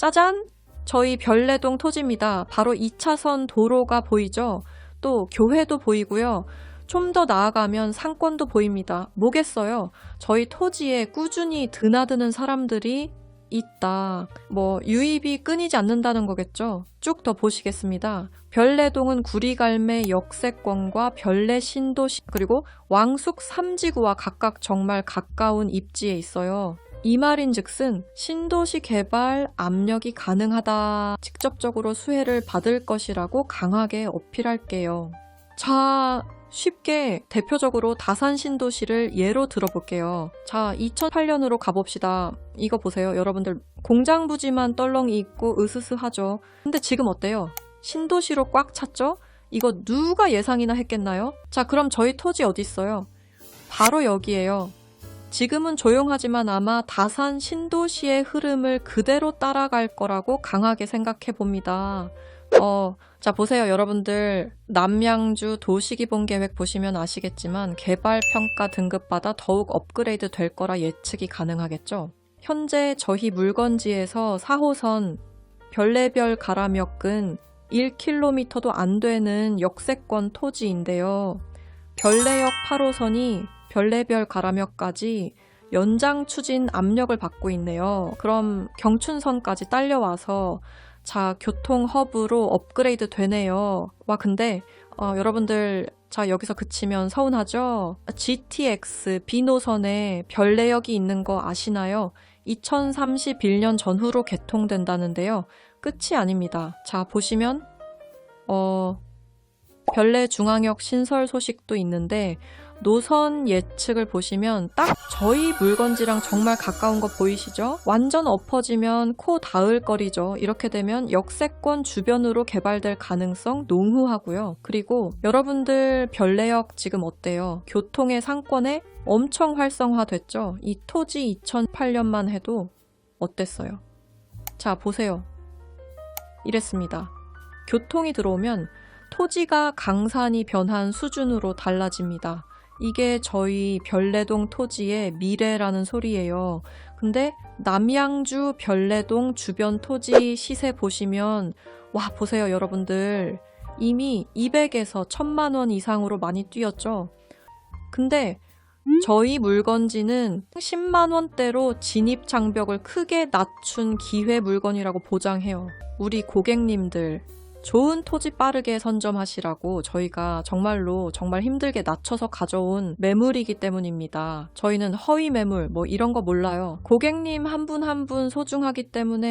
짜잔! 저희 별내동 토지입니다. 바로 2차선 도로가 보이죠? 또 교회도 보이고요. 좀 더 나아가면 상권도 보입니다. 뭐겠어요? 저희 토지에 꾸준히 드나드는 사람들이 있다. 뭐 유입이 끊이지 않는다는 거겠죠. 쭉 더 보시겠습니다. 별내동은 구리갈매 역세권과 별내 신도시 그리고 왕숙 3지구와 각각 정말 가까운 입지에 있어요. 이 말인즉슨 신도시 개발 압력이 가능하다. 직접적으로 수혜를 받을 것이라고 강하게 어필할게요. 자, 쉽게 대표적으로 다산 신도시를 예로 들어볼게요. 자, 2008년으로 가봅시다. 이거 보세요. 여러분들 공장 부지만 떨렁이 있고 으스스하죠. 근데 지금 어때요? 신도시로 꽉 찼죠? 이거 누가 예상이나 했겠나요? 자, 그럼 저희 토지 어디 있어요? 바로 여기에요. 지금은 조용하지만 아마 다산 신도시의 흐름을 그대로 따라갈 거라고 강하게 생각해 봅니다. 어, 자, 보세요, 여러분들. 남양주 도시기본 계획 보시면 아시겠지만 개발 평가 등급받아 더욱 업그레이드 될 거라 예측이 가능하겠죠. 현재 저희 물건지에서 4호선 별내별 가람역은 1km도 안 되는 역세권 토지인데요. 별내역 8호선이 별내별 가람역까지 연장 추진 압력을 받고 있네요. 그럼 경춘선까지 딸려와서 자, 교통 허브로 업그레이드 되네요. 와, 근데, 어, 여러분들, 자, 여기서 그치면 서운하죠? GTX B노선에 별내역이 있는 거 아시나요? 2031년 전후로 개통된다는데요. 끝이 아닙니다. 자, 보시면, 어, 별내 중앙역 신설 소식도 있는데, 노선 예측을 보시면 딱 저희 물건지랑 정말 가까운 거 보이시죠? 완전 엎어지면 코 닿을 거리죠. 이렇게 되면 역세권 주변으로 개발될 가능성 농후하고요. 그리고 여러분들 별내역 지금 어때요? 교통의 상권에 엄청 활성화됐죠? 이 토지 2008년만 해도 어땠어요? 자, 보세요. 이랬습니다. 교통이 들어오면 토지가 강산이 변한 수준으로 달라집니다. 이게 저희 별내동 토지의 미래라는 소리예요. 근데 남양주 별내동 주변 토지 시세 보시면 와 보세요 여러분들 이미 200에서 1000만 원 이상으로 많이 뛰었죠. 근데 저희 물건지는 10만 원대로 진입 장벽을 크게 낮춘 기회 물건이라고 보장해요. 우리 고객님들 좋은 토지 빠르게 선점하시라고 저희가 정말로 정말 힘들게 낮춰서 가져온 매물이기 때문입니다. 저희는 허위 매물 뭐 이런 거 몰라요. 고객님 한 분 한 분 소중하기 때문에